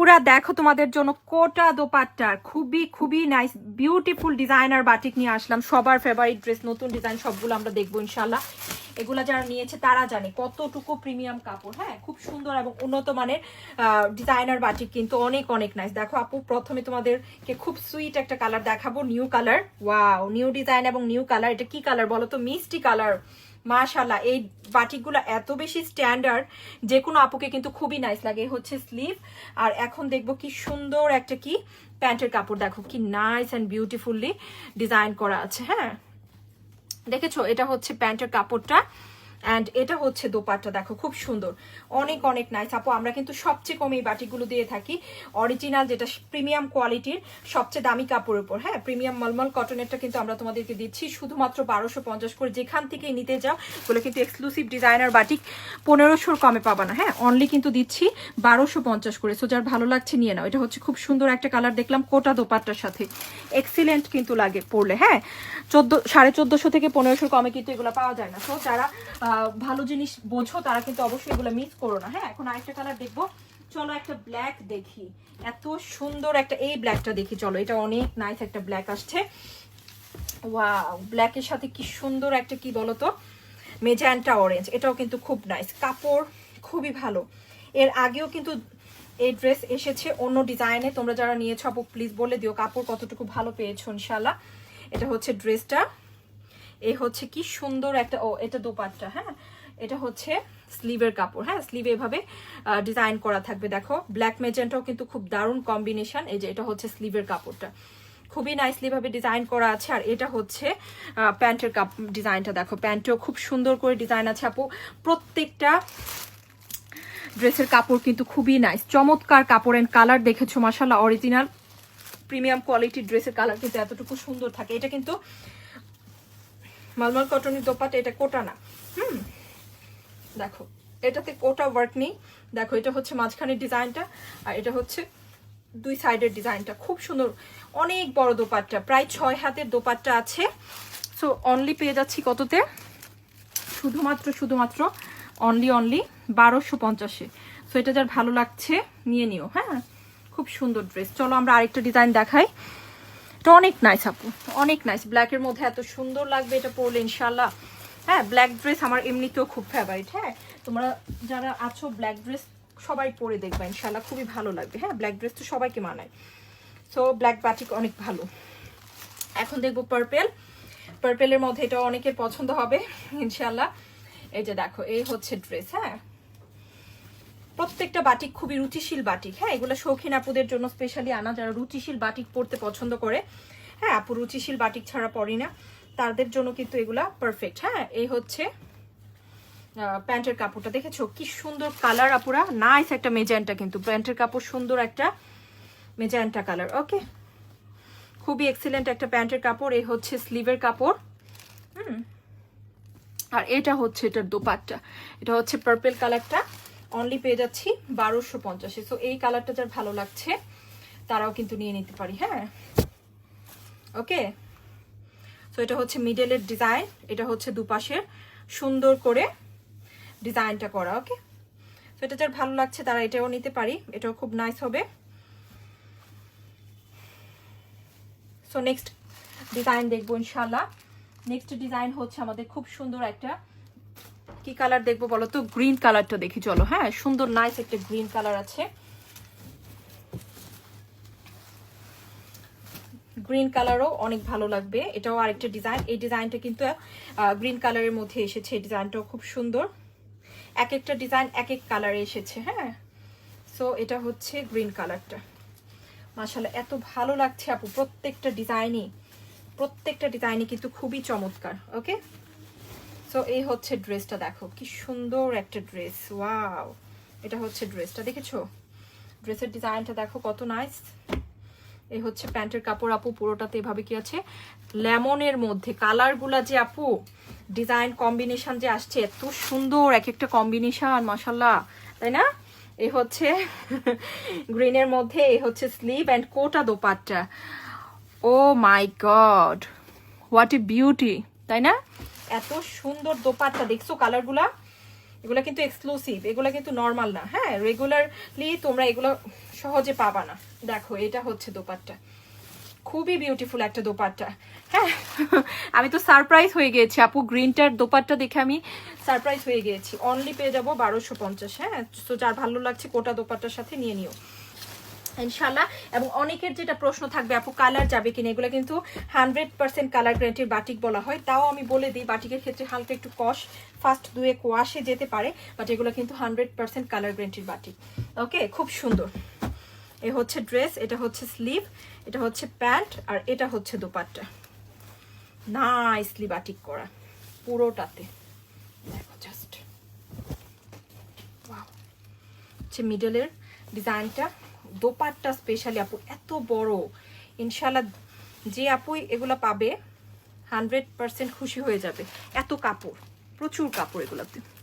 আপুরা, দেখো তোমাদের জন্য কোটা দোপাট্টার। খুবই খুবই নাইস বিউটিফুল ডিজাইনার বাটিক নিয়ে আসলাম। সবার ফেভারিট ড্রেস নতুন ডিজাইন সবগুলো আমরা দেখব ইনশাল্লাহ এগুলা যারা নিয়েছে তারা জানে কতটুকু প্রিমিয়াম কাপড়। হ্যাঁ খুব সুন্দর এবং উন্নত মানের ডিজাইনার বাটিক কিন্তু অনেক অনেক নাইস দেখো আপু, প্রথমে তোমাদেরকে খুব সুইট একটা কালার দেখাবো new colour wow new design এবং নিউ কালার এটা কি কালার বলো তো? মিষ্টি কালার মাশাল্লাহ এই বাটিকগুলো এত বেশি স্ট্যান্ডার্ড যে কোনো আপুকে কিন্তু খুবই নাইস লাগে। হচ্ছে স্লিভ আর এখন দেখব কি সুন্দর একটা কি প্যান্টের কাপড়। দেখো কি নাইস অ্যান্ড বিউটিফুললি ডিজাইন করা আছে হ্যাঁ। দেখেছ এটা হচ্ছে প্যান্টের কাপড়টা। অ্যান্ড এটা হচ্ছে দোপাট্টা, দেখো, খুব সুন্দর। অনেক অনেক নাইস আপু, আমরা কিন্তু সবচেয়ে কম এই বাটিগুলো দিয়ে থাকি। অরিজিনাল যেটা প্রিমিয়াম কোয়ালিটির সবচেয়ে দামি কাপড়ের উপর। হ্যাঁ প্রিমিয়াম মলমল কটনেরটা কিন্তু আমরা তোমাদেরকে দিচ্ছি। শুধুমাত্র বারোশো পঞ্চাশ করে যেখান থেকে নিতে যাও বলে কিন্তু এক্সক্লুসিভ ডিজাইনার বাটিক পনেরোশোর কমে পাবা না। হ্যাঁ অনলি কিন্তু দিচ্ছি বারোশো পঞ্চাশ করে। সো যার ভালো লাগছে, নিয়ে নাও। এটা হচ্ছে খুব সুন্দর একটা কালার দেখলাম কোটা দোপাট্টার সাথে। এক্সিলেন্ট কিন্তু লাগে পড়লে হ্যাঁ চোদ্দ, সাড়ে চোদ্দোশো থেকে পনেরোশোর কমে কিন্তু এগুলো পাওয়া যায় না। সো যারা ভালো জিনিস বোঝো, তারা কিন্তু অবশ্যই এগুলো মিস করো না। হ্যাঁ এখন আরেকটা কালার দেখব। চলো একটা ব্ল্যাক দেখি। এত সুন্দর একটা, এই ব্ল্যাকটা দেখি, চলো। এটা অনেক নাইস একটা ব্ল্যাক আসছে। ওয়াও ব্ল্যাকের সাথে কি সুন্দর একটা কি বলতো? মেজান্টা অরেঞ্জ এটাও কিন্তু খুব নাইস কাপড় খুবই ভালো। এর আগেও কিন্তু এই ড্রেস এসেছে অন্য ডিজাইনে তোমরা যারা নিয়েছো প্লিজ বলে দিও কাপড় কতটুকু ভালো পেয়েছ ইনশাল্লাহ এটা হচ্ছে ড্রেসটা এই হচ্ছে কি সুন্দর একটা, ও, এটা দোপাট্টা হ্যাঁ? এটা হচ্ছে স্লিভের কাপড় হ্যাঁ? স্লিভে এভাবে ডিজাইন করা থাকবে, দেখো। ব্ল্যাক মেজেন্টাও কিন্তু খুব দারুণ কম্বিনেশন, এই যে এটা হচ্ছে স্লিভের কাপড়টা। খুবই নাইসলি ভাবে ডিজাইন করা আছে, আর এটা হচ্ছে প্যান্টের কাপ, ডিজাইনটা, দেখো। প্যান্টেও খুব সুন্দর করে ডিজাইন আছে, আপু। প্রত্যেকটা ড্রেসের কাপড় কিন্তু খুবই নাইস চমৎকার কাপড় এন্ড কালার দেখেছ মাসাল্লাহ অরিজিনাল প্রিমিয়াম কোয়ালিটির ড্রেসের কালার কিন্তু এতটুকু সুন্দর থাকে। এটা কিন্তু মালমাল কটনের দোপাটা এটা কোটা না। হুম? দেখো, এটাতে কোটা ওয়ার্ক নেই। দেখো, এটা হচ্ছে মাঝখানের ডিজাইনটা, আর এটা হচ্ছে দুই সাইডের ডিজাইনটা। খুব সুন্দর, অনেক বড় দোপাট্টা, প্রায় ছয় হাতের দোপাট্টা আছে। সো অনলি পেয়ে যাচ্ছি কততে? শুধুমাত্র শুধুমাত্র অনলি অনলি বারোশো পঞ্চাশে। সো এটা যার ভালো লাগছে, নিয়ে নিও হ্যাঁ? খুব সুন্দর ড্রেস চলো, আমরা আরেকটা ডিজাইন দেখাই। এটা অনেক নাইস আপু, অনেক নাইস ব্ল্যাকের মধ্যে এত সুন্দর লাগবে এটা পরলে ইনশাল্লাহ হ্যাঁ ব্ল্যাক ড্রেস আমার এমনিতেও খুব ফেভারিট হ্যাঁ। তোমরা যারা আছো ব্ল্যাক ড্রেস সবাই পরে দেখবে ইনশাল্লাহ খুবই ভালো লাগবে। হ্যাঁ ব্ল্যাক ড্রেস তো সবাইকে মানায়। সো ব্ল্যাক বাটিক অনেক ভালো। এখন দেখব পার্পেল পার্পেলের মধ্যে এটা অনেকের পছন্দ হবে ইনশাল্লাহ এই যে দেখো, এই হচ্ছে ড্রেস হ্যাঁ। প্রত্যেকটা বাটিক খুবই রুচিশীল বাটিক। হ্যাঁ এগুলো শৌখিন আপুদের জন্য স্পেশালি আনা, যারা রুচিশীল বাটিক পরতে পছন্দ করে। হ্যাঁ আপু রুচিশীল বাটিক ছাড়া পরি না। তাদের জন্য কিন্তু এগুলা পারফেক্ট হ্যাঁ এই হচ্ছে প্যান্টের কাপড়টা। দেখেছ? কি সুন্দর কালার আপুরা। নাইস একটা মেজান্টা কিন্তু। প্যান্টের কাপড় সুন্দর একটা মেজান্টা কালার ওকে খুবই এক্সিলেন্ট একটা প্যান্টের কাপড়। এই হচ্ছে স্লিভের কাপড়। হুম। আর এটা হচ্ছে এটার দোপাট্টা। এটা হচ্ছে পার্পেল কালারটা অনলি পেয়ে যাচ্ছি বারোশো পঞ্চাশে। সো এই কালারটা যার ভালো লাগছে, তারাও কিন্তু নিয়ে নিতে পারি হ্যাঁ? ওকে সো এটা হচ্ছে মিডলের ডিজাইন এটা হচ্ছে দুপাশের, সুন্দর করে ডিজাইনটা করা ওকে তো এটা যার ভালো লাগছে, তারা এটাও নিতে পারি, এটাও খুব নাইস হবে। সো নেক্সট ডিজাইন দেখব ইনশাল্লাহ নেক্সট ডিজাইন হচ্ছে আমাদের খুব সুন্দর একটা কি কালার দেখব বলো তো? গ্রিন কালারটা দেখি, চলো। হ্যাঁ সুন্দর নাইস একটা গ্রিন কালার আছে। গ্রিন কালারও অনেক ভালো লাগবে। এটাও আরেকটা ডিজাইন এই ডিজাইনটা কিন্তু গ্রিন কালারের মধ্যে এসেছে। এই ডিজাইনটাও খুব সুন্দর। এক একটা ডিজাইন এক এক কালারে এসেছে হ্যাঁ? সো এটা হচ্ছে গ্রিন কালারটা মাসাল্লাহ এত ভালো লাগছে আপু। প্রত্যেকটা ডিজাইনই প্রত্যেকটা ডিজাইনই কিন্তু খুবই চমৎকার ওকে সো এই হচ্ছে ড্রেসটা দেখো, কি সুন্দর একটা ড্রেস, ওয়াও। এটা হচ্ছে ড্রেসটা, দেখেছ? ড্রেসের ডিজাইনটা দেখো, কত নাইস। এই হচ্ছে প্যান্টের কাপড়, আপু, পুরোটাতে এভাবে কি আছে? লেমনের মধ্যে, কালারগুলা যে আপু, ডিজাইন কম্বিনেশন যে আসছে, এত সুন্দর, এক একটা কম্বিনেশন মাসাল্লাহ তাই না? এই হচ্ছে গ্রিনের মধ্যে এই হচ্ছে sleeve and Kota dupatta. Oh my god, what a beauty, তাই না? এত সুন্দর দোপাট্টা, দেখছ কালারগুলা? এগুলো কিন্তু এক্সক্লুসিভ এগুলো কিন্তু নর্মাল না হ্যাঁ? রেগুলারলি তোমরা এগুলো সহজে পাবা না। দেখো, এটা হচ্ছে দোপাট্টা। খুবই বিউটিফুল একটা দোপাট্টা হ্যাঁ? আমি তো সারপ্রাইজ হয়ে গিয়েছি আপু। গ্রিনটার দোপাট্টা দেখে আমি সারপ্রাইজ হয়ে গিয়েছি অনলি পেয়ে যাব বারোশো পঞ্চাশ হ্যাঁ? তো যার ভালো লাগছে কোটা দোপাট্টার সাথে নিয়ে নিও। ইনশাল্লাহ এবং অনেকের যেটা প্রশ্ন থাকবে, আপু কালার যাবে কিনা? এগুলো কিন্তু হান্ড্রেড পার্সেন্ট কালার গ্যারান্টির বাটিক বলা হয়। তাও আমি বলে দিই, বাটিকের ক্ষেত্রে হালকা একটু কষ ফার্স্ট দুয়ে কোয়াশে যেতে পারে বাট এগুলো কিন্তু হান্ড্রেড পার্সেন্ট কালার গ্যারান্টির বাটিক ওকে খুব সুন্দর। এ হচ্ছে ড্রেস এটা হচ্ছে স্লিভ এটা হচ্ছে প্যান্ট আর এটা হচ্ছে দোপাট্টা। নাইসলি বাটিক করা, পুরোটাতে। দেখো জাস্ট হচ্ছে মিডলের ডিজাইনটা দোপাট্টা স্পেশালি আপু, এত বড়। ইনশাল্লাহ যে আপুই এগুলো পাবে হান্ড্রেড পার্সেন্ট খুশি হয়ে যাবে। এত কাপড়, প্রচুর কাপড় এগুলোতে।